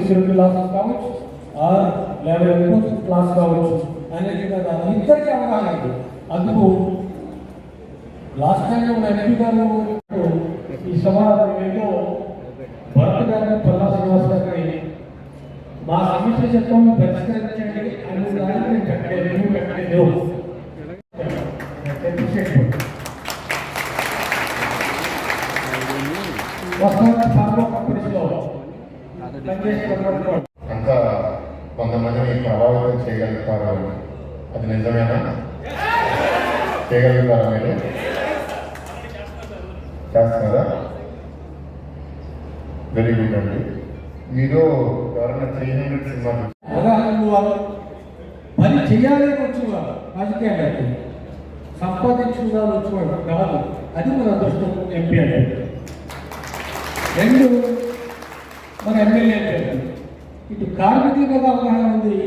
Schedule class coach और level two class coach అనేది కదా ఇద్దరికి అవగాహన అందుకు లాస్ట్ టైం ఉన్న ఎంపీ గారు ఈ సమావేశంలో భరత్ గారిని పల్లా శ్రీనివాస్ గారిని మా సమస్య చట్టం పరిష్కరించండి అని దానికి పెట్టలేదు పెట్టలేదు అంతా కొంతమందిని ప్రభావితం చేయగలుగుతారు? అది నిజమేనా? చేయగలుగుతారా మీరు? చేస్తున్నారా? వెరీ గుడ్ అండి. మీరు ఎవరైనా హండ్రెడ్ సినిమా పని చేయాలని వచ్చేవారు రాజకీయాలకి సంపాదించుకున్నారు వచ్చేవాడు కాదు అది మన అదృష్టం ఎంపీ అంటే. రెండు మన ఎమ్మెల్యే ఇటు కార్మికుల మీద అవగాహన ఉంది.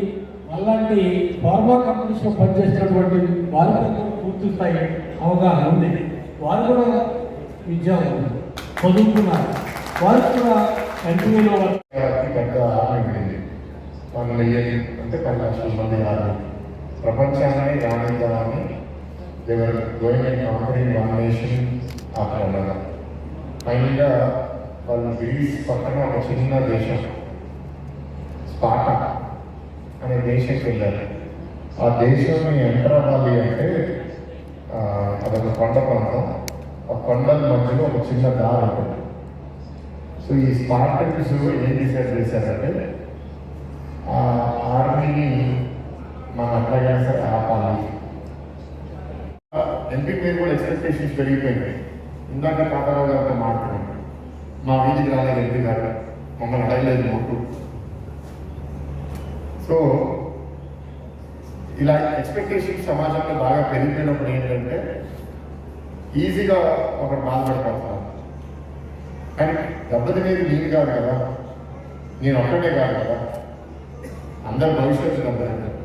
అలాంటి ఫార్మా కంపెనీస్లో పనిచేస్తున్నటువంటి వాళ్ళకి పూర్తి స్థాయి అవగాహన ఉంది. వాళ్ళు కూడా విద్యావంతులు. చదువుకున్నారు వాళ్ళు కూడా కంటిన్యూలో పెద్ద ఆర్మీ ఉండింది అంటే పది లక్షల మంది కాదు. ప్రపంచాన్ని రాణిద్దామని they were going and conquering one nation ఫైనల్గా వాళ్ళ గ్రీస్ పక్కన ఒక చిన్న దేశం స్పాట అనే దేశం వెళ్ళారు. ఆ దేశం ఎంటర్ అవ్వాలి అంటే అదొక కొండ ప్రాంతం ఆ కొండల మధ్యలో ఒక చిన్న దారి ఉంటుంది. సో ఈ స్పార్టన్స్ ఏం డిసైడ్ చేశారంటే ఆ ఆర్మీని మన అట్లాగే సరే ఆపాలి ఎంపీ పేరు కూడా ఎక్స్పెక్టేషన్స్ పెరిగిపోయినాయి. ఇందాక తాతారావు గారితో మాట్లాడుతున్నాం మా వీధికి రాలేదు ఎంపీ గారు మమ్మల్ని అడగలేదు మొట్టు సో ఇలా ఎక్స్పెక్టేషన్ సమాజంలో బాగా పెరిగిపోయినప్పుడు ఏంటంటే ఈజీగా ఒకరు బాధపడిపోతారు కానీ దెబ్బతినేది నేను కాదు కదా. నేను ఒక్కటే కాదు కదా. అందరు భవిష్యత్తు దెబ్బతింటారు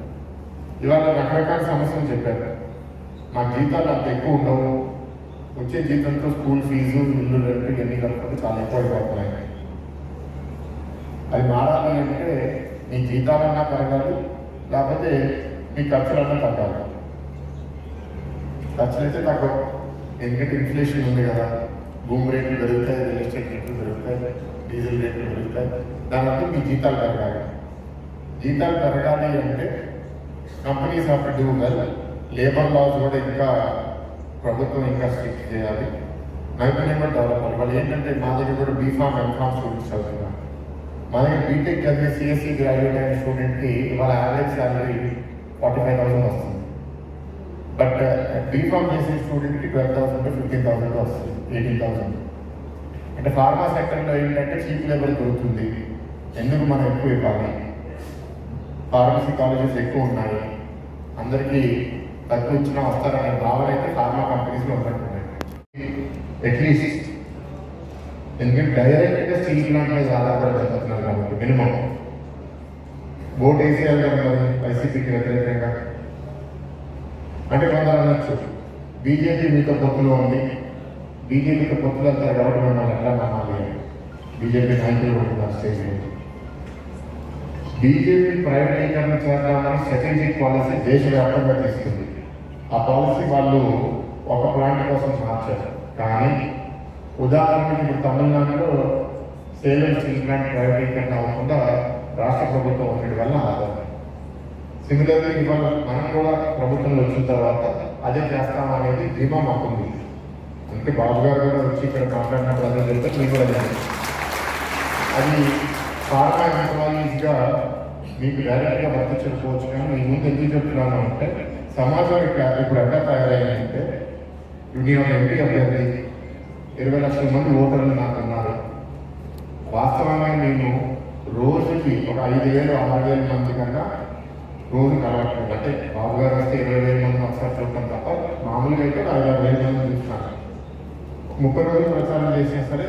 ఇవాళ రకరకాల సమస్యలు చెప్పారు. మా జీతాలు అంత ఎక్కువ ఉండవు. వచ్చే జీతంతో స్కూల్ ఫీజు ఇల్లు రెంట్ ఎన్ని కలుపుకుంటే చాలా ఎక్కువ అయిపోతున్నాయి. అది మారాలి అంటే మీ జీతాలన్నా పెరగాలి లేకపోతే మీ ఖర్చులన్నా తగ్గాలి. ఖర్చులు అయితే తగ్గవు. ఎందుకంటే ఇన్ఫ్లేషన్ ఉంది కదా. భూమి రేట్లు పెరుగుతాయి రియల్ ఎస్టేట్ రేట్లు పెరుగుతాయి డీజిల్ రేట్లు పెరుగుతాయి. దానివల్ల మీ జీతాలు పెరగాలి. జీతాలు పెరగాలి అంటే companies of do well labour laws కూడా ఇంకా ప్రభుత్వం ఇంకా స్ట్రిక్ట్ చేయాలి? నైపుణ్యం కూడా డెవలప్ అవ్వాలి. వాళ్ళు ఏంటంటే మా దగ్గర కూడా బీఫామ్ ఎంఫామ్ స్టూడెంట్స్ చదువుతున్నారు. మా దగ్గర బీటెక్ చదివే సిఎస్సి గ్రాడ్యుయేట్ అయిన స్టూడెంట్కి వాళ్ళ average salary forty five thousand వస్తుంది బట్ బీఫామ్ uh, చేసే స్టూడెంట్కి ట్వెల్వ్ థౌసండ్ ఫిఫ్టీన్ థౌసండ్ వస్తుంది. ఎయిటీన్ థౌసండ్ అంటే ఫార్మా సెక్టర్లో ఏంటంటే చీప్ లెవెల్ దొరుకుతుంది. ఎందుకు మనం ఎక్కువ ఇవ్వాలి? ఫార్మసీ కాలేజెస్ ఎక్కువ ఉన్నాయి. అందరికీ తక్కువ ఇచ్చినా వస్తారనే భావన అయితే ఫార్మా కంపెనీస్లో ఉన్నట్టున్నాయి. అట్లీస్ట్ ఎందుకంటే డైరెక్ట్గా స్టీల్ ప్లాంట్ మీద ఆధారపడి కాబట్టి మినిమం ఓట్ వేసేయాలి కదా మరి వైసీపీకి వ్యతిరేకంగా. అంటే కొందరు అనొచ్చు బీజేపీ మీతో పొత్తులో ఉంది. బీజేపీతో పొత్తులు వెళ్తారు కాబట్టి మిమ్మల్ని ఎట్లా నమ్మాలి బీజేపీ నాయకులు ఉంటున్నారు స్టేజ్ బీజేపీ ప్రైవేటీకరణ చేద్దామని స్ట్రాటజిక్ పాలసీ దేశవ్యాప్తంగా తీసుకుంది. ఆ పాలసీ వాళ్ళు ఒక ప్లాంట్ కోసం మార్చారు కానీ ఉదాహరణకి ఇప్పుడు తమిళనాడులో సేలం స్టీల్ ప్లాంట్ ప్రైవేటీకరణ అవ్వకుండా రాష్ట్ర ప్రభుత్వం ఉండడం వల్ల ఆదాయం సిమిలర్లీ ఇవాళ మనం కూడా ప్రభుత్వంలో వచ్చిన తర్వాత అదే చేస్తాం అనేది ధీమా మాకుంది. అందుకే బాబు గారు కూడా వచ్చి ఇక్కడ మాట్లాడినప్పుడు అదే చెప్తే మీకు కూడా అదే. అది ఫార్మా ఎంప్లాయీస్గా మీకు డైరెక్ట్గా వర్తించకపోవచ్చు కానీ మీ ముందు ఎందుకు చెప్తున్నాను అంటే సమాజం ఇక్కడ ఇప్పుడు ఎట్లా తయారైందంటే ఇప్పుడు నేను ఎంపీ అభ్యర్థి ఇరవై లక్షల మంది ఓటర్లు నాకు ఉన్నారు వాస్తవంగా నేను రోజుకి ఒక ఐదు వేలు ఆరు వేల మంది కన్నా రోజు కలవట్లేదు. అంటే బాబు గారు వస్తే ఇరవై వేల మంది ఒకసారి చూడటం తప్ప మామూలుగా అయితే ఐదు వేల మంది చూస్తున్నాను ముప్పై రోజులు ప్రచారం చేసినా సరే